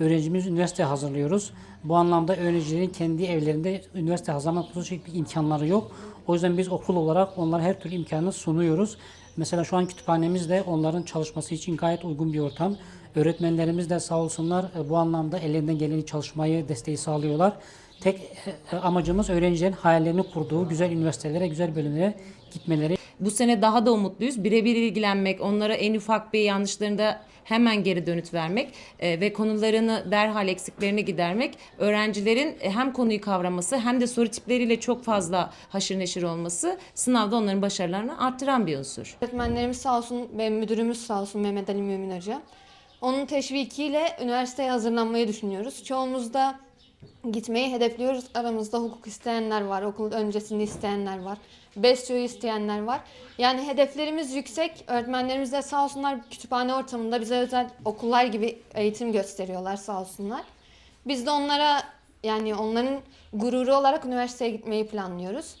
öğrencimiz üniversite hazırlıyoruz. Bu anlamda öğrencilerin kendi evlerinde üniversite hazırlamak bir imkanları yok. O yüzden biz okul olarak onlara her türlü imkanı sunuyoruz. Mesela şu an kütüphanemiz de onların çalışması için gayet uygun bir ortam. Öğretmenlerimiz de sağ olsunlar e, bu anlamda ellerinden geleni çalışmayı, desteği sağlıyorlar. Tek e, amacımız öğrencilerin hayallerini kurduğu güzel üniversitelere, güzel bölümlere gitmeleri. Bu sene daha da umutluyuz. Birebir ilgilenmek, onlara en ufak bir yanlışlarında hemen geri dönüt vermek e, ve konularını derhal eksiklerini gidermek öğrencilerin hem konuyu kavraması hem de soru tipleriyle çok fazla haşır neşir olması sınavda onların başarılarını arttıran bir unsur. Öğretmenlerimiz sağ olsun ve müdürümüz sağ olsun Mehmet Ali Mümin Hoca. Onun teşvikiyle üniversiteye hazırlanmayı düşünüyoruz. Çoğumuz da gitmeyi hedefliyoruz. Aramızda hukuk isteyenler var, okul öncesinde isteyenler var. Besyo'yu isteyenler var. Yani hedeflerimiz yüksek. Öğretmenlerimiz de sağ olsunlar kütüphane ortamında bize özel okullar gibi eğitim gösteriyorlar sağ olsunlar. Biz de onlara yani onların gururu olarak üniversiteye gitmeyi planlıyoruz.